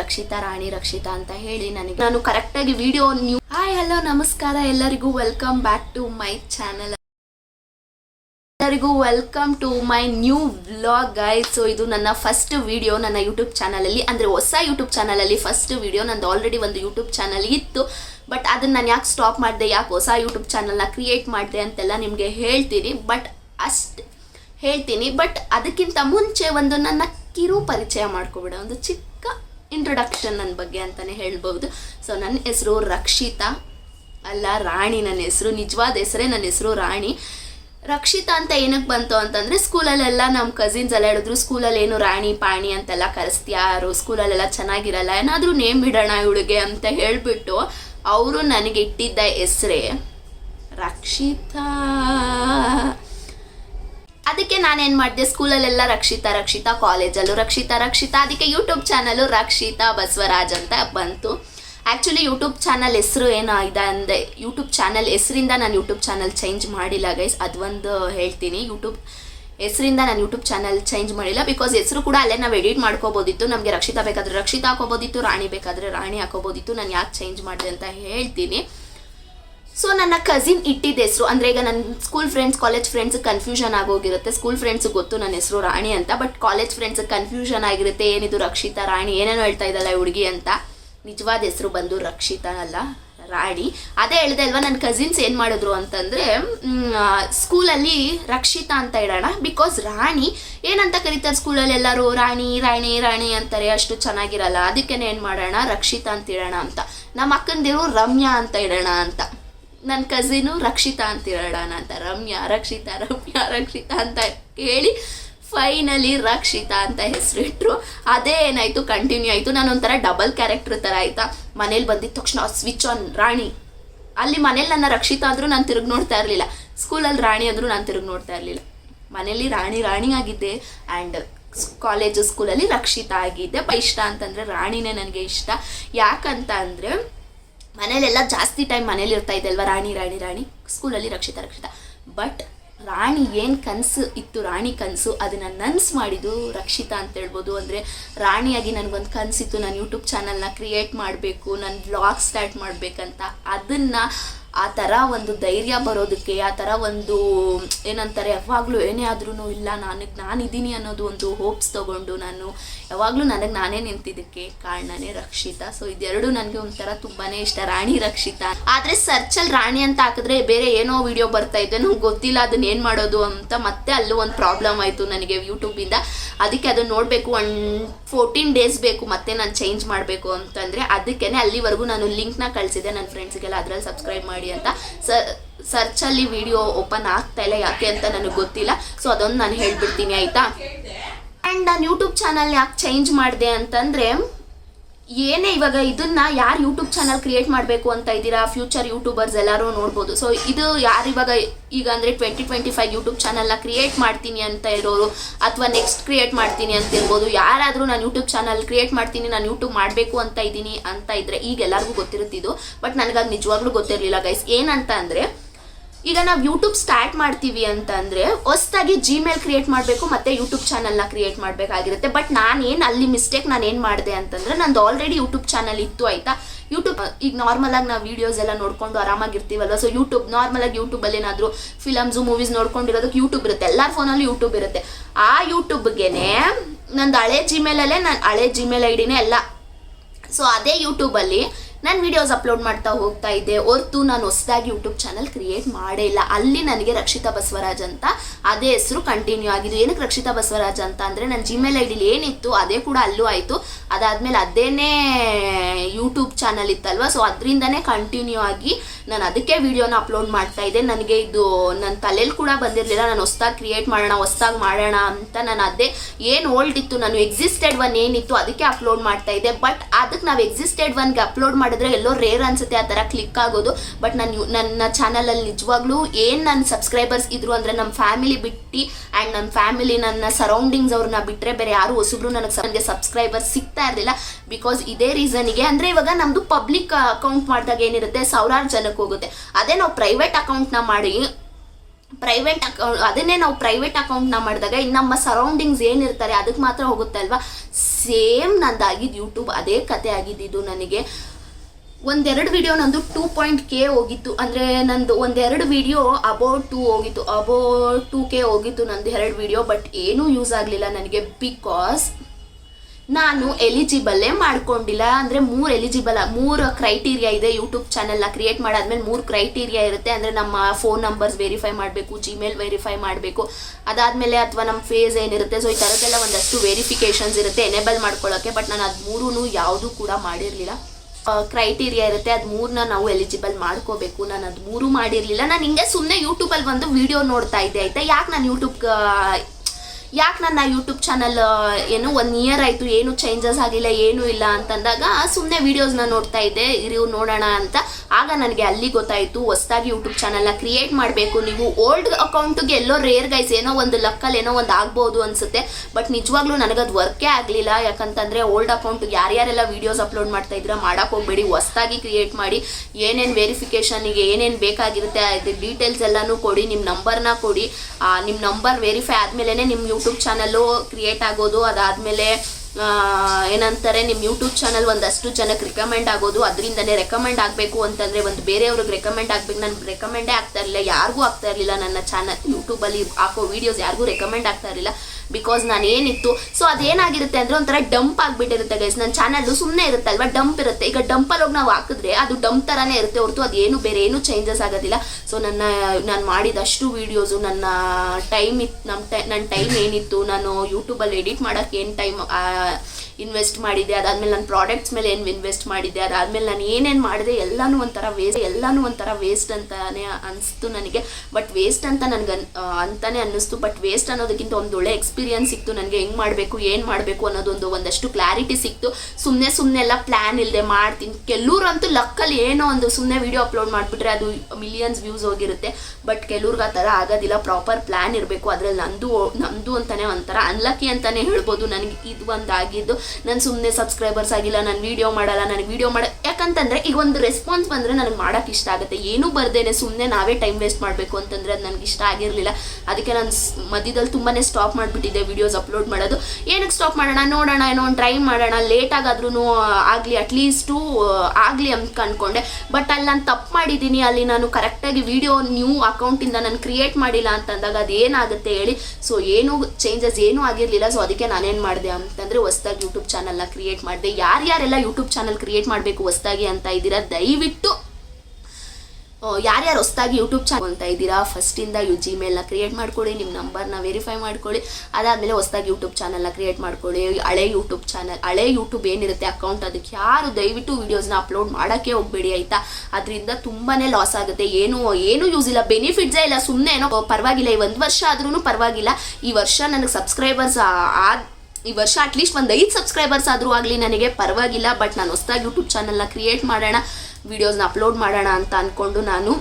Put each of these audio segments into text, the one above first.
ರಕ್ಷಿತಾ, ರಾಣಿ ರಕ್ಷಿತಾ ಅಂತ ಹೇಳಿ ನನಗೆ ನಾನು ಕರೆಕ್ಟಾಗಿ ವಿಡಿಯೋ ನ್ಯೂ ಹಾಯ್ ಹಲೋ ನಮಸ್ಕಾರ. ಎಲ್ಲರಿಗೂ welcome back to my channel ಎಲ್ಲರಿಗೂ welcome to my new vlog guide so ಇದು ನನ್ನ ಫಸ್ಟ್ ವಿಡಿಯೋ ನನ್ನ ಯೂಟ್ಯೂಬ್ ಚಾನಲಲ್ಲಿ ಅಂದರೆ ಹೊಸ ಯೂಟ್ಯೂಬ್ ಚಾನಲಲ್ಲಿ ಫಸ್ಟ್ ವಿಡಿಯೋ ನಂದು ಆಲ್ರೆಡಿ ಒಂದು ಯೂಟ್ಯೂಬ್ ಚಾನಲ್ ಇತ್ತು. ಬಟ್ ಅದನ್ನು ನಾನು ಯಾಕೆ ಸ್ಟಾಪ್ ಮಾಡಿದೆ, ಯಾಕೆ ಹೊಸ ಯೂಟ್ಯೂಬ್ ಚಾನಲ್ನ ಕ್ರಿಯೇಟ್ ಮಾಡಿದೆ ಅಂತೆಲ್ಲ ನಿಮಗೆ ಹೇಳ್ತೀನಿ. ಬಟ್ ಅಷ್ಟು ಹೇಳ್ತೀನಿ. ಬಟ್ ಅದಕ್ಕಿಂತ ಮುಂಚೆ ಒಂದು ನನ್ನ ಕಿರು ಪರಿಚಯ ಮಾಡ್ಕೊಬಿಡ ಒಂದು ಚಿಕ್ಕ ಇಂಟ್ರೊಡಕ್ಷನ್ ನನ್ನ ಬಗ್ಗೆ ಅಂತಲೇ ಹೇಳ್ಬೋದು ಸೊ ನನ್ನ ಹೆಸರು ರಕ್ಷಿತಾ ಅಲ್ಲ, ರಾಣಿ ನನ್ನ ಹೆಸರು. ನಿಜವಾದ ಹೆಸರೇ ನನ್ನ ಹೆಸರು ರಾಣಿ. ರಕ್ಷಿತಾ ಅಂತ ಏನಕ್ಕೆ ಬಂತು ಅಂತಂದರೆ, ಸ್ಕೂಲಲ್ಲೆಲ್ಲ ನಮ್ಮ ಕಸಿನ್ಸ್ ಎಲ್ಲ ಹೇಳಿದ್ರು ಸ್ಕೂಲಲ್ಲಿ ಏನು ರಾಣಿ, ಪಾಣಿ ಅಂತೆಲ್ಲ ಕರೆಸ್ತಿಯಾರು ಸ್ಕೂಲಲ್ಲೆಲ್ಲ ಚೆನ್ನಾಗಿರಲ್ಲ? ಏನಾದರೂ ನೇಮ್ ಬಿಡೋಣ ಇವಳಿಗೆ ಅಂತ ಹೇಳಿಬಿಟ್ಟು ಅವರು ನನಗೆ ಇಟ್ಟಿದ್ದ ಹೆಸರೇ ರಕ್ಷಿತಾ. ಅದಕ್ಕೆ ನಾನೇನು ಮಾಡಿದೆ? ಸ್ಕೂಲಲ್ಲೆಲ್ಲ ರಕ್ಷಿತಾ ರಕ್ಷಿತಾ, ಕಾಲೇಜಲ್ಲೂ ರಕ್ಷಿತಾ ರಕ್ಷಿತಾ. ಅದಕ್ಕೆ ಯೂಟ್ಯೂಬ್ ಚಾನಲು ರಕ್ಷಿತಾ ಬಸವರಾಜ್ ಅಂತ ಬಂತು. ಆ್ಯಕ್ಚುಲಿ ಯೂಟ್ಯೂಬ್ ಚಾನಲ್ ಹೆಸರು ಏನು ಇದೆ ಅಂದರೆ ಯೂಟ್ಯೂಬ್ ಚಾನಲ್ ಹೆಸರಿಂದ ನಾನು ಯೂಟ್ಯೂಬ್ ಚಾನಲ್ ಚೇಂಜ್ ಮಾಡಿಲ್ಲ ಗೈಸ್ ಅದೊಂದು ಹೇಳ್ತೀನಿ. ಯೂಟ್ಯೂಬ್ ಹೆಸರಿಂದ ನಾನು ಯೂಟ್ಯೂಬ್ ಚಾನಲ್ ಚೇಂಜ್ ಮಾಡಿಲ್ಲ ಬಿಕಾಸ್ ಹೆಸರು ಕೂಡ ಅಲ್ಲೇ ನಾವು ಎಡಿಟ್ ಮಾಡ್ಕೋಬೋದಿತ್ತು. ನಮಗೆ ರಕ್ಷಿತಾ ಬೇಕಾದರೆ ರಕ್ಷಿತಾ ಹಾಕೋಬೋದಿತ್ತು, ರಾಣಿ ಬೇಕಾದರೆ ರಾಣಿ ಹಾಕೋಬೋದಿತ್ತು. ನಾನು ಯಾಕೆ ಚೇಂಜ್ ಮಾಡಿದೆ ಅಂತ ಹೇಳ್ತೀನಿ. ಸೊ ನನ್ನ ಕಸಿನ್ ಇಟ್ಟಿದ್ದ ಹೆಸರು. ಅಂದರೆ ಈಗ ನನ್ನ school friends college friends confusion ಆಗೋಗಿರುತ್ತೆ. School friends ಗೊತ್ತು ನನ್ನ ಹೆಸರು ರಾಣಿ ಅಂತ ಬಟ್ ಕಾಲೇಜ್ ಫ್ರೆಂಡ್ಸ್ ಕನ್ಫ್ಯೂಷನ್ ಆಗಿರುತ್ತೆ. ಏನಿದು ರಕ್ಷಿತಾ ರಾಣಿ? ಏನೇನೋ ಹೇಳ್ತಾ ಇದ್ದಲ್ಲ ಹುಡುಗಿ ಅಂತ. ನಿಜವಾದ ಹೆಸರು ಬಂದು ರಕ್ಷಿತಾ ಅಲ್ಲ, ರಾಣಿ. ಅದೇ ಹೇಳಿದೆ ಅಲ್ವಾ ನನ್ನ ಕಸಿನ್ಸ್ ಏನು ಮಾಡಿದ್ರು ಅಂತಂದರೆ ಸ್ಕೂಲಲ್ಲಿ ರಕ್ಷಿತಾ ಅಂತ ಇಡೋಣ. ಬಿಕಾಸ್ ರಾಣಿ, ಏನಂತ ಕರೀತಾರೆ ಸ್ಕೂಲಲ್ಲಿ ಎಲ್ಲರೂ? ರಾಣಿ ರಾಣಿ ರಾಣಿ ಅಂತಾರೆ. ಅಷ್ಟು ಚೆನ್ನಾಗಿರಲ್ಲ. ಅದಕ್ಕೇನೆ ಏನು ಮಾಡೋಣ? ರಕ್ಷಿತಾ ಅಂತ ಇಡೋಣ ಅಂತ. ನಮ್ಮ ಅಕ್ಕಂದಿರು ರಮ್ಯಾ ಅಂತ ಇಡೋಣ ಅಂತ. ನನ್ನ ಕಸಿನು ರಕ್ಷಿತಾ ಅಂತ ಅಂತ ರಮ್ಯಾ, ರಕ್ಷಿತಾ ರಮ್ಯಾ, ರಕ್ಷಿತಾ ಅಂತ ಹೇಳಿ ಫೈನಲಿ ರಕ್ಷಿತಾ ಅಂತ ಹೆಸರಿಟ್ರು ಅದೇ ಏನಾಯಿತು ಕಂಟಿನ್ಯೂ ಆಯಿತು. ನಾನು ಒಂಥರ ಡಬಲ್ ಕ್ಯಾರೆಕ್ಟರ್ ಥರ ಆಯಿತಾ. ಮನೇಲಿ ಬಂದಿದ್ದ ತಕ್ಷಣ ಸ್ವಿಚ್ ಆನ್ ರಾಣಿ. ಅಲ್ಲಿ ಮನೇಲಿ ನನ್ನ ರಕ್ಷಿತಾ ಅಂದರೂ ನಾನು ತಿರುಗಿ ನೋಡ್ತಾ ಇರಲಿಲ್ಲ. ಸ್ಕೂಲಲ್ಲಿ ರಾಣಿ ಅಂದರೂ ನಾನು ತಿರುಗಿ ನೋಡ್ತಾ ಇರಲಿಲ್ಲ. ಮನೇಲಿ ರಾಣಿ ರಾಣಿ ಆಗಿದ್ದೆ. ಆ್ಯಂಡ್ ಕಾಲೇಜು ಸ್ಕೂಲಲ್ಲಿ ರಕ್ಷಿತಾ ಆಗಿದ್ದೆ. ಇಷ್ಟ ಅಂತಂದರೆ ರಾಣಿನೇ ನನಗೆ ಇಷ್ಟ. ಯಾಕಂತ ಅಂದರೆ ಮನೇಲೆಲ್ಲ ಜಾಸ್ತಿ ಟೈಮ್ ಮನೇಲಿ ಇರ್ತಾ ಇದ್ದೆ ಅಲ್ವಾ? ರಾಣಿ ರಾಣಿ ರಾಣಿ. ಸ್ಕೂಲಲ್ಲಿ ರಕ್ಷಿತಾ, ರಕ್ಷಿತ. ಬಟ್ ರಾಣಿ ಏನು ಕನಸು ಇತ್ತು? ರಾಣಿ ಕನಸು ಅದನ್ನು ನನ್ಸ್ ಮಾಡಿದ್ದು ರಕ್ಷಿತಾ ಅಂತ ಹೇಳ್ಬೋದು. ಅಂದರೆ ರಾಣಿಯಾಗಿ ನನಗೊಂದು ಕನಸಿತ್ತು. ನಾನು ಯೂಟ್ಯೂಬ್ ಚಾನಲ್ನ ಕ್ರಿಯೇಟ್ ಮಾಡಬೇಕು. ನಾನು ವ್ಲಾಗ್ ಸ್ಟಾರ್ಟ್ ಮಾಡಬೇಕಂತ. ಅದನ್ನು ಆ ಥರ ಒಂದು ಧೈರ್ಯ ಬರೋದಕ್ಕೆ, ಆ ಥರ ಒಂದು, ಏನಂತಾರೆ, ಯಾವಾಗಲೂ ಏನೇ ಆದ್ರೂ ಇಲ್ಲ ನನಗೆ ನಾನಿದ್ದೀನಿ ಅನ್ನೋದು ಒಂದು ಹೋಪ್ಸ್ ತಗೊಂಡು ನಾನು ಯಾವಾಗಲೂ ನನಗೆ ನಾನೇ ನಿಂತಿದ್ದಕ್ಕೆ ಕಾರಣನೇ ರಕ್ಷಿತಾ. ಸೊ ಇದೆರಡು ನನಗೆ ಒಂಥರ ತುಂಬಾ ಇಷ್ಟ, ರಾಣಿ ರಕ್ಷಿತಾ. ಆದರೆ ಸರ್ಚಲ್ಲಿ ರಾಣಿ ಅಂತ ಹಾಕಿದ್ರೆ ಬೇರೆ ಏನೋ ವಿಡಿಯೋ ಬರ್ತಾ ಇದೆ, ನಂಗೆ ಗೊತ್ತಿಲ್ಲ ಅದನ್ನ ಏನು ಮಾಡೋದು ಅಂತ. ಮತ್ತೆ ಅಲ್ಲೂ ಒಂದು ಪ್ರಾಬ್ಲಮ್ ಆಯಿತು ನನಗೆ ಯೂಟ್ಯೂಬಿಂದ ಅದಕ್ಕೆ ಅದನ್ನ ನೋಡಬೇಕು ಒನ್ ಫೋರ್ಟೀನ್ ಡೇಸ್ ಬೇಕು ಮತ್ತೆ ನಾನು ಚೇಂಜ್ ಮಾಡಬೇಕು ಅಂತಂದರೆ ಅದಕ್ಕೇ ಅಲ್ಲಿವರೆಗೂ ನಾನು ಲಿಂಕ್ನ ಕಳಿಸಿದೆ ನನ್ನ ಫ್ರೆಂಡ್ಸ್ಗೆಲ್ಲ ಅದರಲ್ಲಿ ಸಬ್ಸ್ಕ್ರೈಬ್ ಮಾಡಿ ಅಂತ. ಸ ಸರ್ಚಲ್ಲಿ ವಿಡಿಯೋ ಓಪನ್ ಆಗ್ತಾ ಇಲ್ಲ ಯಾಕೆ ಅಂತ ನನಗೆ ಗೊತ್ತಿಲ್ಲ. ಸೊ ಅದೊಂದು ನಾನು ಹೇಳ್ಬಿಡ್ತೀನಿ, ಆಯಿತಾ? ಆ್ಯಂಡ್ ನಾನು ಯೂಟ್ಯೂಬ್ ಚಾನಲ್ ಯಾಕೆ ಚೇಂಜ್ ಮಾಡಿದೆ ಅಂತಂದರೆ ಏನೇ ಇವಾಗ ಇದನ್ನ ಯಾರು ಯೂಟ್ಯೂಬ್ ಚಾನಲ್ ಕ್ರಿಯೇಟ್ ಮಾಡಬೇಕು ಅಂತ ಇದ್ದೀರಾ? ಫ್ಯೂಚರ್ ಯೂಟ್ಯೂಬರ್ಸ್ ಎಲ್ಲರೂ ನೋಡ್ಬೋದು. ಸೊ ಇದು ಯಾರು ಇವಾಗ ಈಗ ಅಂದರೆ ಟ್ವೆಂಟಿ ಟ್ವೆಂಟಿ ಫೈವ್ ಯೂಟ್ಯೂಬ್ ಚಾನಲ್ನ ಕ್ರಿಯೇಟ್ ಮಾಡ್ತೀನಿ ಅಂತ ಇರೋರು ಅಥವಾ ನೆಕ್ಸ್ಟ್ ಕ್ರಿಯೇಟ್ ಮಾಡ್ತೀನಿ ಅಂತ ಇರ್ಬೋದು, ಯಾರಾದರೂ ನಾನು ಯೂಟ್ಯೂಬ್ ಚಾನಲ್ ಕ್ರಿಯೇಟ್ ಮಾಡ್ತೀನಿ, ನಾನು ಯೂಟ್ಯೂಬ್ ಮಾಡಬೇಕು ಅಂತ ಇದ್ದೀನಿ ಅಂತ ಇದ್ದರೆ ಈಗ ಎಲ್ಲರಿಗೂ ಗೊತ್ತಿರುತ್ತಿದ್ದು ಬಟ್ ನನಗದು ನಿಜವಾಗ್ಲೂ ಗೊತ್ತಿರಲಿಲ್ಲ ಗೈಸ್ ಏನಂತ ಅಂದರೆ ಈಗ ನಾವು ಯೂಟ್ಯೂಬ್ ಸ್ಟಾರ್ಟ್ ಮಾಡ್ತೀವಿ ಅಂತಂದರೆ ಹೊಸದಾಗಿ ಜಿಮೇಲ್ ಕ್ರಿಯೇಟ್ ಮಾಡಬೇಕು ಮತ್ತು ಯೂಟ್ಯೂಬ್ ಚಾನಲ್ನ ಕ್ರಿಯೇಟ್ ಮಾಡಬೇಕಾಗಿರುತ್ತೆ. ಬಟ್ ನಾನೇನು ಅಲ್ಲಿ ಮಿಸ್ಟೇಕ್ ನಾನು ಏನು ಮಾಡಿದೆ ಅಂತಂದ್ರೆ ನಂದು ಆಲ್ರೆಡಿ ಯೂಟ್ಯೂಬ್ ಚಾನಲ್ ಇತ್ತು ಆಯಿತಾ? ಯೂಟ್ಯೂಬ್ ಈಗ ನಾರ್ಮಲಾಗಿ ನಾವು ವೀಡಿಯೋಸ್ ಎಲ್ಲ ನೋಡ್ಕೊಂಡು ಆರಾಮಾಗಿರ್ತೀವಲ್ವ? ಸೊ ಯೂಟ್ಯೂಬ್ ನಾರ್ಮಲಾಗಿ ಯೂಟ್ಯೂಬಲ್ಲಿ ಏನಾದರೂ ಫಿಲಮ್ಸು ಮೂವೀಸ್ ನೋಡ್ಕೊಂಡಿರೋದಕ್ಕೆ ಯೂಟ್ಯೂಬ್ ಇರುತ್ತೆ. ಎಲ್ಲರ ಫೋನಲ್ಲಿ ಯೂಟ್ಯೂಬ್ ಇರುತ್ತೆ. ಆ ಯೂಟ್ಯೂಬ್ಗೆನೆ ನಂದು ಹಳೆ ಜಿಮೇಲಲ್ಲೇ ನಾನು, ಹಳೆ ಜಿಮೇಲ್ ಐ ಡಿನೇ ಎಲ್ಲ. ಸೊ ಅದೇ ಯೂಟ್ಯೂಬಲ್ಲಿ ನಾನು ವೀಡಿಯೋಸ್ ಅಪ್ಲೋಡ್ ಮಾಡ್ತಾ ಹೋಗ್ತಾ ಇದ್ದೆ. ಹೊರ್ತು ನಾನು ಹೊಸದಾಗಿ ಯೂಟ್ಯೂಬ್ ಚಾನಲ್ ಕ್ರಿಯೇಟ್ ಮಾಡೇ ಇಲ್ಲ. ಅಲ್ಲಿ ನನಗೆ ರಕ್ಷಿತಾ ಬಸವರಾಜ್ ಅಂತ ಅದೇ ಹೆಸರು ಕಂಟಿನ್ಯೂ ಆಗಿದ್ದು. ಏನಕ್ಕೆ ರಕ್ಷಿತಾ ಬಸವರಾಜ್ ಅಂತ ಅಂದರೆ ನನ್ನ ಜಿಮೇಲ್ ಐ ಡಿಲಿ ಏನಿತ್ತು ಅದೇ ಕೂಡ ಅಲ್ಲೂ ಆಯಿತು. ಅದಾದಮೇಲೆ ಅದೇನೇ ಯೂಟ್ಯೂಬ್ ಚಾನಲ್ ಇತ್ತಲ್ವ? ಸೊ ಅದರಿಂದನೇ ಕಂಟಿನ್ಯೂ ಆಗಿ ನಾನು ಅದಕ್ಕೆ ವಿಡಿಯೋನ ಅಪ್ಲೋಡ್ ಮಾಡ್ತಾ ಇದ್ದೆ. ನನಗೆ ಇದು ನನ್ನ ತಲೆಯಲ್ಲಿ ಕೂಡ ಬಂದಿರಲಿಲ್ಲ. ನಾನು ಹೊಸ್ದಾಗಿ ಕ್ರಿಯೇಟ್ ಮಾಡೋಣ, ಹೊಸ್ದಾಗಿ ಮಾಡೋಣ ಅಂತ ನಾನು ಅದೇ ಏನು ಓಲ್ಡ್ ಇತ್ತು, ನಾನು ಎಕ್ಸಿಸ್ಟೆಡ್ ಒನ್ ಏನಿತ್ತು ಅದಕ್ಕೆ ಅಪ್ಲೋಡ್ ಮಾಡ್ತಾ ಇದ್ದೆ. ಬಟ್ ಅದಕ್ಕೆ ನಾವು ಎಕ್ಸಿಸ್ಟೆಡ್ ಒನ್ಗೆ ಅಪ್ಲೋಡ್ ಮಾಡಿದ್ರೆ ಎಲ್ಲೋ ರೇರ್ ಅನ್ಸುತ್ತೆ ಆ ಥರ ಕ್ಲಿಕ್ ಆಗೋದು. ಬಟ್ ನಾನು ನನ್ನ ಚಾನಲಲ್ಲಿ ನಿಜವಾಗ್ಲೂ ಏನು ನನ್ನ ಸಬ್ಸ್ಕ್ರೈಬರ್ಸ್ ಇದ್ರು ಅಂದರೆ ನಮ್ಮ ಫ್ಯಾಮಿಲಿ ಬಿಟ್ಟು ಆ್ಯಂಡ್ ನನ್ನ ಫ್ಯಾಮಿಲಿ ನನ್ನ ಸರೌಂಡಿಂಗ್ಸ್ ಅವ್ರನ್ನ ಬಿಟ್ಟರೆ ಬೇರೆ ಯಾರು ಹೊಸಬ್ರು ನನಗೆ ನನಗೆ ಸಬ್ಸ್ಕ್ರೈಬರ್ಸ್ ಸಿಗ್ತಾ ಇರಲಿಲ್ಲ. ಬಿಕಾಸ್ ಇದೇ ರೀಸನಿಗೆ ಅಂದರೆ ಇವಾಗ ನಮ್ಮದು ಪಬ್ಲಿಕ್ ಅಕೌಂಟ್ ಮಾಡಿದಾಗ ಏನಿರುತ್ತೆ ಸಾವಿರಾರು ಜನಕ್ಕೆ ಹೋಗುತ್ತೆ. ಅದೇ ನಾವು ಪ್ರೈವೇಟ್ ಅಕೌಂಟ್ನ ಮಾಡಿ ಪ್ರೈವೇಟ್ ಅಕೌಂಟ್ ಅದನ್ನೇ ನಾವು ಪ್ರೈವೇಟ್ ಅಕೌಂಟ್ನ ಮಾಡಿದಾಗ ಇನ್ನು ನಮ್ಮ ಸರೌಂಡಿಂಗ್ಸ್ ಏನಿರ್ತಾರೆ ಅದಕ್ಕೆ ಮಾತ್ರ ಹೋಗುತ್ತೆ ಅಲ್ವಾ? ಸೇಮ್ ನಂದಾಗಿದ್ದು ಯೂಟ್ಯೂಬ್ ಅದೇ ಕತೆ ಆಗಿದ್ದು ನನಗೆ. ಒಂದೆರಡು ವಿಡಿಯೋ ನಂದು ಟೂ ಪಾಯಿಂಟ್ ಕೆ ಹೋಗಿತ್ತು. ಅಂದರೆ ನಂದು ಒಂದೆರಡು ವಿಡಿಯೋ ಅಬೌಟ್ ಟೂ ಹೋಗಿತ್ತು. ಅಬೌಟ್ ಟೂ ಕೆ ಹೋಗಿತ್ತು ನಂದು ಎರಡು ವಿಡಿಯೋ ಬಟ್ ಏನೂ ಯೂಸ್ ಆಗಲಿಲ್ಲ ನನಗೆ ಬಿಕಾಸ್ ನಾನು ಎಲಿಜಿಬಲ್ಲೇ ಮಾಡ್ಕೊಂಡಿಲ್ಲ. ಅಂದರೆ ಮೂರು ಎಲಿಜಿಬಲ್ ಮೂರು ಕ್ರೈಟೀರಿಯಾ ಇದೆ ಯೂಟ್ಯೂಬ್ ಚಾನೆಲ್ನ ಕ್ರಿಯೇಟ್ ಮಾಡಾದ್ಮೇಲೆ ಮೂರು ಕ್ರೈಟೀರಿಯಾ ಇರುತ್ತೆ. ಅಂದರೆ ನಮ್ಮ ಫೋನ್ ನಂಬರ್ಸ್ ವೆರಿಫೈ ಮಾಡಬೇಕು ಜಿಮೇಲ್ ವೆರಿಫೈ ಮಾಡಬೇಕು. ಅದಾದಮೇಲೆ ಅಥವಾ ನಮ್ಮ ಫೇಸ್ ಏನಿರುತ್ತೆ. ಸೊ ಈ ಥರದ್ದೆಲ್ಲ ಒಂದಷ್ಟು ವೆರಿಫಿಕೇಷನ್ಸ್ ಇರುತ್ತೆ ಎನೇಬಲ್ ಮಾಡ್ಕೊಳ್ಳೋಕ್ಕೆ ಬಟ್ ನಾನು ಅದು ಮೂರೂ ಯಾವುದೂ ಕೂಡ ಮಾಡಿರಲಿಲ್ಲ. ಕ್ರೈಟೀರಿಯಾ ಇರುತ್ತೆ, ಅದು ಮೂರನ್ನ ನಾವು ಎಲಿಜಿಬಲ್ ಮಾಡ್ಕೋಬೇಕು. ನಾನು ಅದು ಮೂರು ಮಾಡಿರಲಿಲ್ಲ. ನಾನು ಹಿಂಗೆ ಸುಮ್ಮನೆ ಯೂಟ್ಯೂಬಲ್ಲಿ ಬಂದು ವಿಡಿಯೋ ನೋಡ್ತಾ ಇದ್ದೆ, ಆಯಿತಾ? ಯಾಕೆ ನಾನು ಯೂಟ್ಯೂಬ್ ಯಾಕೆ ನನ್ನ ಯೂಟ್ಯೂಬ್ ಚಾನಲ್ ಏನು ಒನ್ ಇಯರ್ ಆಯಿತು, ಏನು ಚೇಂಜಸ್ ಆಗಿಲ್ಲ ಏನೂ ಇಲ್ಲ ಅಂತಂದಾಗ ಸುಮ್ಮನೆ ವೀಡಿಯೋಸ್ನ ನೋಡ್ತಾ ಇದ್ದೆ. ಇರಿವು ನೋಡೋಣ ಅಂತ. ಆಗ ನನಗೆ ಅಲ್ಲಿ ಗೊತ್ತಾಯಿತು, ಹೊಸದಾಗಿ ಯೂಟ್ಯೂಬ್ ಚಾನಲ್ನ ಕ್ರಿಯೇಟ್ ಮಾಡಬೇಕು, ನೀವು ಓಲ್ಡ್ ಅಕೌಂಟಿಗೆ ಎಲ್ಲೋ ರೇರ್ ಗೈಸ್ ಏನೋ ಒಂದು ಲಕ್ಕಲ್ಲಿ ಏನೋ ಒಂದು ಆಗ್ಬೋದು ಅನಿಸುತ್ತೆ. ಬಟ್ ನಿಜವಾಗ್ಲೂ ನನಗದು ವರ್ಕೇ ಆಗಲಿಲ್ಲ. ಯಾಕಂತಂದರೆ ಓಲ್ಡ್ ಅಕೌಂಟಿಗೆ ಯಾರ್ಯಾರೆಲ್ಲ ವೀಡಿಯೋಸ್ ಅಪ್ಲೋಡ್ ಮಾಡ್ತಾ ಇದ್ರೆ ಮಾಡೋಕ್ಕೆ ಹೋಗಬೇಡಿ. ಹೊಸದಾಗಿ ಕ್ರಿಯೇಟ್ ಮಾಡಿ, ಏನೇನು ವೆರಿಫಿಕೇಷನಿಗೆ ಏನೇನು ಬೇಕಾಗಿರುತ್ತೆ, ಅದು ಡೀಟೇಲ್ಸ್ ಎಲ್ಲನೂ ಕೊಡಿ ನಿಮ್ಮ ನಂಬರ್ನ ಕೊಡಿ. ನಿಮ್ಮ ನಂಬರ್ ವೆರಿಫೈ ಆದಮೇಲೆ ನಿಮ್ಮ ಯೂಟ್ಯೂಬ್ ಚಾನಲ್ಲು ಕ್ರಿಯೇಟ್ ಆಗೋದು. ಅದಾದಮೇಲೆ ಏನಂತಾರೆ ನಿಮ್ಮ ಯೂಟ್ಯೂಬ್ ಚಾನಲ್ ಒಂದಷ್ಟು ಜನಕ್ಕೆ ರೆಕಮೆಂಡ್ ಆಗೋದು, ಅದರಿಂದನೇ ರೆಕಮೆಂಡ್ ಆಗಬೇಕು ಅಂತಂದರೆ ಒಂದು ಬೇರೆಯವ್ರಿಗೆ ರೆಕಮೆಂಡ್ ಆಗಬೇಕು. ನಾನು ರೆಕಮೆಂಡೇ ಆಗ್ತಾ ಇರಲಿಲ್ಲ, ಯಾರಿಗೂ ಆಗ್ತಾ ಇರಲಿಲ್ಲ ನನ್ನ ಚಾನಲ್ ಯೂಟ್ಯೂಬಲ್ಲಿ ಹಾಕೋ ವೀಡಿಯೋಸ್ ಯಾರಿಗೂ ರೆಕಮೆಂಡ್ ಆಗ್ತಾ ಇರಲಿಲ್ಲ. ಬಿಕಾಸ್ ನಾನು ಏನಿತ್ತು ಸೊ ಅದೇನಾಗಿರುತ್ತೆ ಅಂದರೆ ಒಂಥರ ಡಂಪ್ ಆಗಿಬಿಟ್ಟಿರುತ್ತೆ ಗೈಸ್ ನನ್ನ ಚಾನಲ್ಲು ಸುಮ್ಮನೆ ಇರುತ್ತೆ ಅಲ್ವಾ? ಡಂಪ್ ಇರುತ್ತೆ. ಈಗ ಡಂಪಲ್ಲಿ ಹೋಗಿ ನಾವು ಹಾಕಿದ್ರೆ ಅದು ಡಂಪ್ ಥರನೇ ಇರುತ್ತೆ ಹೊರತು ಅದೇನು ಬೇರೆ ಏನು ಚೇಂಜಸ್ ಆಗೋದಿಲ್ಲ. ಸೊ ನನ್ನ, ನಾನು ಮಾಡಿದಷ್ಟು ವೀಡಿಯೋಸು ನನ್ನ ಟೈಮ್ ಇತ್ತು ನಮ್ಮ ಟೈ ನನ್ನ ಟೈಮ್ ಏನಿತ್ತು, ನಾನು ಯೂಟ್ಯೂಬಲ್ಲಿ ಎಡಿಟ್ ಮಾಡೋಕ್ಕೆ ಏನು ಟೈಮ್ ಇನ್ವೆಸ್ಟ್ ಮಾಡಿದ್ದೆ, ಅದಾದಮೇಲೆ ನನ್ನ ಪ್ರಾಡಕ್ಟ್ಸ್ ಮೇಲೆ ಏನು ಇನ್ವೆಸ್ಟ್ ಮಾಡಿದ್ದೆ, ಅದಾದ್ಮೇಲೆ ನಾನು ಏನೇನು ಮಾಡಿದೆ, ಎಲ್ಲನೂ ಒಂಥರ ವೇಸ್ಟ್ ಎಲ್ಲನೂ ಒಂಥರ ವೇಸ್ಟ್ ಅಂತಾನೆ ಅನಿಸ್ತು ನನಗೆ. ಬಟ್ ವೇಸ್ಟ್ ಅಂತ ನನಗೆ ಅಂತಾನೆ ಅನ್ನಿಸ್ತು. ಬಟ್ ವೇಸ್ಟ್ ಅನ್ನೋದಕ್ಕಿಂತ ಒಂದು ಒಳ್ಳೆ ಎಕ್ಸ್ಪೀರಿಯನ್ಸ್ ಸಿಕ್ತು ನನಗೆ. ಹೆಂಗೆ ಮಾಡಬೇಕು, ಏನು ಮಾಡಬೇಕು ಅನ್ನೋದೊಂದು ಒಂದಷ್ಟು ಕ್ಲಾರಿಟಿ ಸಿಕ್ತು. ಸುಮ್ಮನೆ ಸುಮ್ಮನೆ ಎಲ್ಲ ಪ್ಲ್ಯಾನ್ ಇಲ್ಲದೆ ಮಾಡ್ತೀನಿ. ಕೆಲವ್ರಂತೂ ಲಕ್ಕಲ್ಲಿ ಏನೋ ಒಂದು ಸುಮ್ಮನೆ ವೀಡಿಯೋ ಅಪ್ಲೋಡ್ ಮಾಡಿಬಿಟ್ರೆ ಅದು ಮಿಲಿಯನ್ಸ್ ವ್ಯೂಸ್ ಹೋಗಿರುತ್ತೆ. ಬಟ್ ಕೆಲವ್ರಿಗೆ ಆ ಥರ ಆಗೋದಿಲ್ಲ. ಪ್ರಾಪರ್ ಪ್ಲ್ಯಾನ್ ಇರಬೇಕು. ಅದರಲ್ಲಿ ನಂದು ನಂದು ಅಂತಲೇ ಒಂಥರ ಅನ್ಲಕ್ಕಿ ಅಂತಲೇ ಹೇಳ್ಬೋದು. ನನಗೆ ಇದು ಒಂದು ಆಗಿದ್ದು. ನಾನು ಸುಮ್ಮನೆ ಸಬ್ಸ್ಕ್ರೈಬರ್ಸ್ ಆಗಿಲ್ಲ, ನಾನು ವೀಡಿಯೋ ಮಾಡಲ್ಲ, ನನಗೆ ವೀಡಿಯೋ ಮಾಡ, ಯಾಕಂತಂದರೆ ಈಗ ಒಂದು ರೆಸ್ಪಾನ್ಸ್ ಬಂದರೆ ನನಗೆ ಮಾಡೋಕ್ಕೆ ಇಷ್ಟ ಆಗುತ್ತೆ. ಏನೂ ಬರ್ದೇನೆ ಸುಮ್ಮನೆ ನಾವೇ ಟೈಮ್ ವೇಸ್ಟ್ ಮಾಡಬೇಕು ಅಂತಂದರೆ ಅದು ನನಗೆ ಇಷ್ಟ ಆಗಿರಲಿಲ್ಲ. ಅದಕ್ಕೆ ನಾನು ಮಧ್ಯದಲ್ಲಿ ತುಂಬಾ ಸ್ಟಾಪ್ ಮಾಡಿಬಿಟ್ಟಿದ್ದೆ ವೀಡಿಯೋಸ್ ಅಪ್ಲೋಡ್ ಮಾಡೋದು. ಏನಕ್ಕೆ ಸ್ಟಾಪ್ ಮಾಡೋಣ, ನೋಡೋಣ, ಏನೋ ಒಂದು ಟ್ರೈ ಮಾಡೋಣ. ಲೇಟಾಗಾದ್ರೂ ಆಗಲಿ ಅಟ್ಲೀಸ್ಟು ಆಗಲಿ ಅಂತ ಕಂಡ್ಕೊಂಡೆ ಬಟ್ ಅಲ್ಲಿ ನಾನು ತಪ್ಪು ಮಾಡಿದ್ದೀನಿ. ಅಲ್ಲಿ ನಾನು ಕರೆಕ್ಟಾಗಿ ವೀಡಿಯೋ ನ್ಯೂ ಅಕೌಂಟಿಂದ ನಾನು ಕ್ರಿಯೇಟ್ ಮಾಡಿಲ್ಲ ಅಂತಂದಾಗ ಅದು ಏನಾಗುತ್ತೆ ಹೇಳಿ. ಸೊ ಏನೂ ಚೇಂಜಸ್ ಏನೂ ಆಗಿರಲಿಲ್ಲ. ಸೊ ಅದಕ್ಕೆ ನಾನೇನು ಮಾಡಿದೆ ಅಂತಂದರೆ ಹೊಸ್ದಾಗಿ ಯೂಟ್ಯೂಬ್ ಚಾನಲ್ನ ಕ್ರಿಯೇಟ್ ಮಾಡಿದೆ. ಯಾರ್ಯಾರೆಲ್ಲ ಯೂಟ್ಯೂಬ್ ಚಾನಲ್ ಕ್ರಿಯೇಟ್ ಮಾಡಬೇಕು ಹೊಸ್ದಾಗಿ ಅಂತ ಇದ್ದೀರಾ ದಯವಿಟ್ಟು ಆ, ಯಾರ್ಯಾರು ಹೊಸ್ದಾಗಿ ಯೂಟ್ಯೂಬ್ ಚಾನಲ್ ಅಂತ ಇದ್ದೀರಾ ಫಸ್ಟಿಂದ ಯು ಜಿಮೇಲ್ನ ಕ್ರಿಯೇಟ್ ಮಾಡ್ಕೊಳ್ಳಿ ನಿಮ್ಮ ನಂಬರ್ನ ವೆರಿಫೈ ಮಾಡ್ಕೊಳ್ಳಿ. ಅದಾದಮೇಲೆ ಹೊಸ್ದಾಗಿ ಯೂಟ್ಯೂಬ್ ಚಾನಲ್ನ ಕ್ರಿಯೇಟ್ ಮಾಡ್ಕೊಳ್ಳಿ. ಹಳೆ ಯೂಟ್ಯೂಬ್ ಚಾನಲ್ ಹಳೆ ಯೂಟ್ಯೂಬ್ ಏನಿರುತ್ತೆ ಅಕೌಂಟ್ ಅದಕ್ಕೆ ಯಾರು ದಯವಿಟ್ಟು ವೀಡಿಯೋಸ್ನ ಅಪ್ಲೋಡ್ ಮಾಡೋಕ್ಕೆ ಹೋಗಬೇಡಿ ಆಯಿತಾ? ಅದರಿಂದ ತುಂಬಾ ಲಾಸ್ ಆಗುತ್ತೆ. ಏನು ಏನು ಯೂಸ್ ಇಲ್ಲ. ಬೆನಿಫಿಟ್ಸೇ ಇಲ್ಲ. ಸುಮ್ಮನೆ ಏನೋ ಪರವಾಗಿಲ್ಲ. ಈ ಒಂದು ವರ್ಷ ಆದ್ರೂ ಪರವಾಗಿಲ್ಲ. ಈ ವರ್ಷ ನನಗೆ ಸಬ್ಸ್ಕ್ರೈಬರ್ಸ್ ಆದ ಈ ವರ್ಷ ಅಟ್ಲೀಸ್ಟ್ ಒಂದು ಐದು ಸಬ್ಸ್ಕ್ರೈಬರ್ಸ್ ಆದರೂ ಆಗಲಿ ನನಗೆ ಪರವಾಗಿಲ್ಲ ಬಟ್ ನಾನು ಹೊಸ್ದಾಗಿ ಯೂಟ್ಯೂಬ್ ಚಾನಲ್ನ ಕ್ರಿಯೇಟ್ ಮಾಡೋಣ ವೀಡಿಯೋಸ್ನ ಅಪ್ಲೋಡ್ ಮಾಡೋಣ ಅಂತ ಅಂದ್ಕೊಂಡು ನಾನು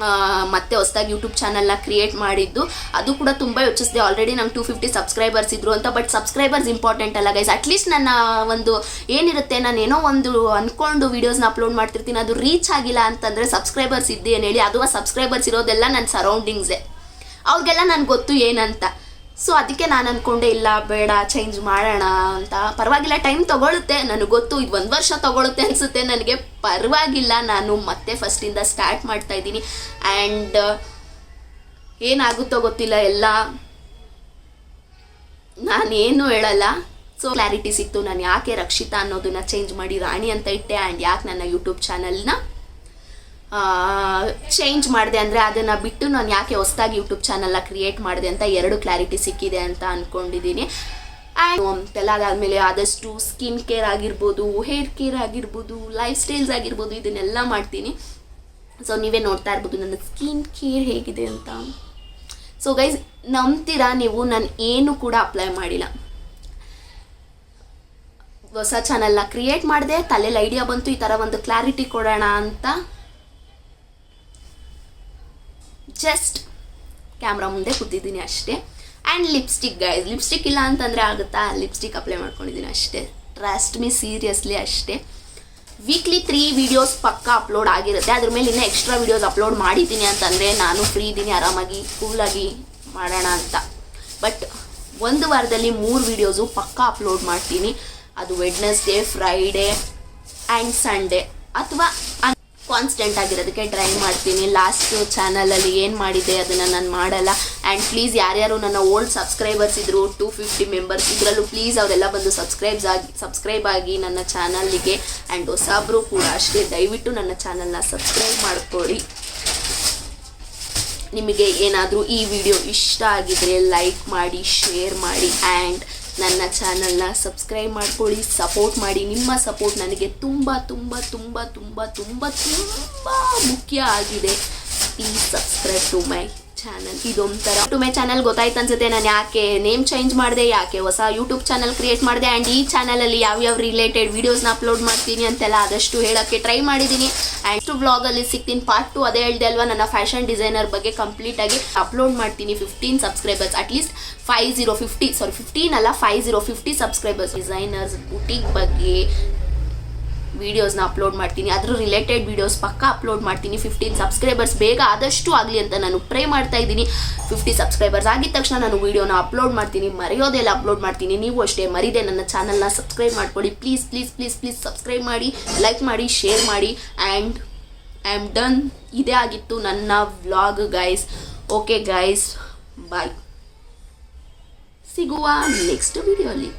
ಆ, ಮತ್ತೆ ಹೊಸದಾಗಿ ಯೂಟ್ಯೂಬ್ ಚಾನಲ್ನ ಕ್ರಿಯೇಟ್ ಮಾಡಿದ್ದು. ಅದು ಕೂಡ ತುಂಬ ಯೋಚಿಸಿದೆ. ಆಲ್ರೆಡಿ ನಂಗೆ ಟೂ ಫಿಫ್ಟಿ ಸಬ್ಸ್ಕ್ರೈಬರ್ಸ್ ಇದ್ರು ಅಂತ ಬಟ್ ಸಬ್ಸ್ಕ್ರೈಬರ್ಸ್ ಇಂಪಾರ್ಟೆಂಟ್ ಅಲ್ಲ ಗೈಸ್ ಅಟ್ಲೀಸ್ಟ್ ನನ್ನ ಒಂದು ಏನಿರುತ್ತೆ ನಾನು ಏನೋ ಒಂದು ಅಂದ್ಕೊಂಡು ವೀಡಿಯೋಸ್ನ ಅಪ್ಲೋಡ್ ಮಾಡ್ತಿರ್ತೀನಿ ಅದು ರೀಚ್ ಆಗಿಲ್ಲ ಅಂತಂದರೆ ಸಬ್ಸ್ಕ್ರೈಬರ್ಸ್ ಇದ್ದೆ ಏನು ಹೇಳಿ ಅದು ಸಬ್ಸ್ಕ್ರೈಬರ್ಸ್ ಇರೋದೆಲ್ಲ ನನ್ನ ಸರೌಂಡಿಂಗ್ಸೇ ಅವ್ರಿಗೆಲ್ಲ ನನಗೆ ಗೊತ್ತು ಏನಂತ. ಸೊ ಅದಕ್ಕೆ ನಾನು ಅಂದ್ಕೊಂಡೆ ಇಲ್ಲ, ಬೇಡ ಚೇಂಜ್ ಮಾಡೋಣ ಅಂತ. ಪರವಾಗಿಲ್ಲ ಟೈಮ್ ತೊಗೊಳುತ್ತೆ. ನನಗೆ ಗೊತ್ತು, ಇದು ಒಂದು ವರ್ಷ ತೊಗೊಳುತ್ತೆ ಅನಿಸುತ್ತೆ. ನನಗೆ ಪರವಾಗಿಲ್ಲ. ನಾನು ಮತ್ತೆ ಫಸ್ಟಿಂದ ಸ್ಟಾರ್ಟ್ ಮಾಡ್ತಾ ಇದ್ದೀನಿ. ಆ್ಯಂಡ್ ಏನಾಗುತ್ತೋ ಗೊತ್ತಿಲ್ಲ, ಎಲ್ಲ ನಾನೇನು ಹೇಳಲ್ಲ. ಸೊ ಕ್ಲಾರಿಟಿ ಸಿಕ್ತು. ನಾನು ಯಾಕೆ ರಕ್ಷಿತಾ ಅನ್ನೋದನ್ನ ಚೇಂಜ್ ಮಾಡಿ ರಾಣಿ ಅಂತ ಇಟ್ಟೆ. ಆ್ಯಂಡ್ ಯಾಕೆ ನನ್ನ ಯೂಟ್ಯೂಬ್ ಚಾನಲ್ನ ಚೇಂಜ್ ಮಾಡಿದೆ ಅಂದರೆ ಅದನ್ನು ಬಿಟ್ಟು ನಾನು ಯಾಕೆ ಹೊಸ್ದಾಗಿ ಯೂಟ್ಯೂಬ್ ಚಾನಲ್ನ ಕ್ರಿಯೇಟ್ ಮಾಡಿದೆ ಅಂತ ಎರಡು ಕ್ಲಾರಿಟಿ ಸಿಕ್ಕಿದೆ ಅಂತ ಅಂದ್ಕೊಂಡಿದ್ದೀನಿ ಆ್ಯಂಡ್ ಎಲ್ಲ ಅದಾದಮೇಲೆ ಆದಷ್ಟು ಸ್ಕಿನ್ ಕೇರ್ ಆಗಿರ್ಬೋದು ಹೇರ್ ಕೇರ್ ಆಗಿರ್ಬೋದು ಲೈಫ್ ಸ್ಟೈಲ್ಸ್ ಆಗಿರ್ಬೋದು, ಇದನ್ನೆಲ್ಲ ಮಾಡ್ತೀನಿ. ಸೊ ನೀವೇ ನೋಡ್ತಾ ಇರ್ಬೋದು ನನ್ನ ಸ್ಕಿನ್ ಕೇರ್ ಹೇಗಿದೆ ಅಂತ. ಸೊ ಗೈಸ್ ನಂಬ್ತೀರಾ ನೀವು? ನಾನು ಏನು ಕೂಡ ಅಪ್ಲೈ ಮಾಡಿಲ್ಲ. ಹೊಸ ಚಾನಲ್ನ ಕ್ರಿಯೇಟ್ ಮಾಡಿದೆ ತಲೆಯಲ್ಲಿ ಐಡಿಯಾ ಬಂತು, ಈ ಥರ ಒಂದು ಕ್ಲಾರಿಟಿ ಕೊಡೋಣ ಅಂತ. ಜಸ್ಟ್ ಕ್ಯಾಮ್ರಾ ಮುಂದೆ ಕೂತಿದ್ದೀನಿ ಅಷ್ಟೇ. ಆ್ಯಂಡ್ ಲಿಪ್ಸ್ಟಿಕ್ ಗೈಸ್ ಲಿಪ್ಸ್ಟಿಕ್ ಇಲ್ಲ ಅಂತಂದರೆ ಆಗುತ್ತಾ? ಲಿಪ್ಸ್ಟಿಕ್ ಅಪ್ಲೈ ಮಾಡ್ಕೊಂಡಿದ್ದೀನಿ ಅಷ್ಟೇ. ಟ್ರಸ್ಟ್ ಮೀ ಸೀರಿಯಸ್ಲಿ ಅಷ್ಟೇ. ವೀಕ್ಲಿ ತ್ರೀ ವಿಡಿಯೋಸ್ ಪಕ್ಕ ಅಪ್ಲೋಡ್ ಆಗಿರುತ್ತೆ. ಅದ್ರ ಮೇಲೆ ಇನ್ನೂ ಎಕ್ಸ್ಟ್ರಾ ವೀಡಿಯೋಸ್ ಅಪ್ಲೋಡ್ ಮಾಡಿದ್ದೀನಿ ಅಂತಂದರೆ ನಾನು ಫ್ರೀ ಇದ್ದೀನಿ, ಆರಾಮಾಗಿ ಕೂಲಾಗಿ ಮಾಡೋಣ ಅಂತ. ಬಟ್ ಒಂದು ವಾರದಲ್ಲಿ ಮೂರು ವೀಡಿಯೋಸು ಪಕ್ಕ ಅಪ್ಲೋಡ್ ಮಾಡ್ತೀನಿ. ಅದು ವೆಡ್ನೆಸ್ಡೇ ಫ್ರೈಡೇ ಆ್ಯಂಡ್ ಸಂಡೇ ಅಥವಾ ಕಾನ್ಸ್ಟೆಂಟ್ ಆಗಿರೋದಕ್ಕೆ ಟ್ರೈ ಮಾಡ್ತೀನಿ. ಲಾಸ್ಟ್ ಚಾನಲಲ್ಲಿ ಏನು ಮಾಡಿದೆ ಅದನ್ನು ನಾನು ಮಾಡಲ್ಲ. ಆ್ಯಂಡ್ ಪ್ಲೀಸ್ ಯಾರ್ಯಾರು ನನ್ನ ಓಲ್ಡ್ ಸಬ್ಸ್ಕ್ರೈಬರ್ಸ್ ಇದ್ದರು ಟೂ ಫಿಫ್ಟಿ ಮೆಂಬರ್ಸ್ ಇದರಲ್ಲೂ ಪ್ಲೀಸ್ ಅವರೆಲ್ಲ ಬಂದು ಸಬ್ಸ್ಕ್ರೈಬ್ಸ್ ಆಗಿ ಸಬ್ಸ್ಕ್ರೈಬ್ ಆಗಿ ನನ್ನ ಚಾನಲ್ಗೆ ಆ್ಯಂಡ್ ಹೊಸಬ್ರು ಕೂಡ ಅಷ್ಟೇ, ದಯವಿಟ್ಟು ನನ್ನ ಚಾನಲ್ನ ಸಬ್ಸ್ಕ್ರೈಬ್ ಮಾಡ್ಕೊಳ್ಳಿ. ನಿಮಗೆ ಏನಾದರೂ ಈ ವಿಡಿಯೋ ಇಷ್ಟ ಆಗಿದ್ರೆ ಲೈಕ್ ಮಾಡಿ ಶೇರ್ ಮಾಡಿ ಆ್ಯಂಡ್ ನನ್ನ ಚಾನಲ್ನ ಸಬ್ಸ್ಕ್ರೈಬ್ ಮಾಡ್ಕೊಳ್ಳಿ ಸಪೋರ್ಟ್ ಮಾಡಿ. ನಿಮ್ಮ ಸಪೋರ್ಟ್ ನನಗೆ ತುಂಬ ತುಂಬ ತುಂಬ ತುಂಬ ತುಂಬ ತುಂಬ ಮುಖ್ಯ ಆಗಿದೆ. Please subscribe to my channel ಇದೊಂಥರ ಟು ಮೈ ಚಾನಲ್ ಗೊತ್ತಾಯ್ತು ಅನ್ಸುತ್ತೆ ನಾನು ಯಾಕೆ ನೇಮ್ ಚೇಂಜ್ ಮಾಡಿದೆ, ಯಾಕೆ ಹೊಸ ಯೂಟ್ಯೂಬ್ ಚಾನಲ್ ಕ್ರಿಯೇಟ್ ಮಾಡಿದೆ ಆ್ಯಂಡ್ ಈ ಚಾನಲಲ್ಲಿ ಯಾವ್ಯಾವ ರಿಲೇಟೆಡ್ ವೀಡಿಯೋಸ್ನ ಅಪ್ಲೋಡ್ ಮಾಡ್ತೀನಿ ಅಂತೆಲ್ಲ ಆದಷ್ಟು ಹೇಳೋಕ್ಕೆ ಟ್ರೈ ಮಾಡಿದ್ದೀನಿ. ಆ್ಯಂಡ್ ಬ್ಲಾಗಲ್ಲಿ ಸಿಗ್ತೀನಿ. ಪಾರ್ಟ್ ಟು ಅದೇ ಹೇಳ್ದೆ ಅಲ್ವಾ, ನನ್ನ ಫ್ಯಾಷನ್ ಡಿಸೈನರ್ ಬಗ್ಗೆ ಕಂಪ್ಲೀಟಾಗಿ ಅಪ್ಲೋಡ್ ಮಾಡ್ತೀನಿ fifteen subscribers at least five zero fifty sorry fifteen ಅಲ್ಲ five zero fifty subscribers designers boutique ಬಗ್ಗೆ ವೀಡಿಯೋಸ್ನ ಅಪ್ಲೋಡ್ ಮಾಡ್ತೀನಿ. ಅದ್ರ ರಿಲೇಟೆಡ್ ವೀಡಿಯೋಸ್ ಪಕ್ಕ ಅಪ್ಲೋಡ್ ಮಾಡ್ತೀನಿ. ಫಿಫ್ಟೀನ್ ಸಬ್ಸ್ಕ್ರೈಬರ್ಸ್ ಬೇಗ ಆದಷ್ಟು ಆಗಲಿ ಅಂತ ನಾನು ಪ್ರೇ ಮಾಡ್ತಾ ಇದ್ದೀನಿ. ಫಿಫ್ಟಿ ಸಬ್ಸ್ಕ್ರೈಬರ್ಸ್ ಆಗಿದ ತಕ್ಷಣ ನಾನು ವೀಡಿಯೋನ ಅಪ್ಲೋಡ್ ಮಾಡ್ತೀನಿ. ಮರೆಯೋದೆಲ್ಲ ಅಪ್ಲೋಡ್ ಮಾಡ್ತೀನಿ. ನೀವು ಅಷ್ಟೇ ಮರಿದೆ ನನ್ನ ಚಾನಲ್ನ ಸಬ್ಸ್ಕ್ರೈಬ್ ಮಾಡ್ಕೊಳ್ಳಿ. Please please please please subscribe ಮಾಡಿ ಲೈಕ್ ಮಾಡಿ ಶೇರ್ ಮಾಡಿ ಆ್ಯಂಡ್ ಐ ಆಮ್ ಡನ್ ಇದೇ ಆಗಿತ್ತು ನನ್ನ vlog guys okay guys bye ಸಿಗುವ ನೆಕ್ಸ್ಟ್ ವಿಡಿಯೋಲಿ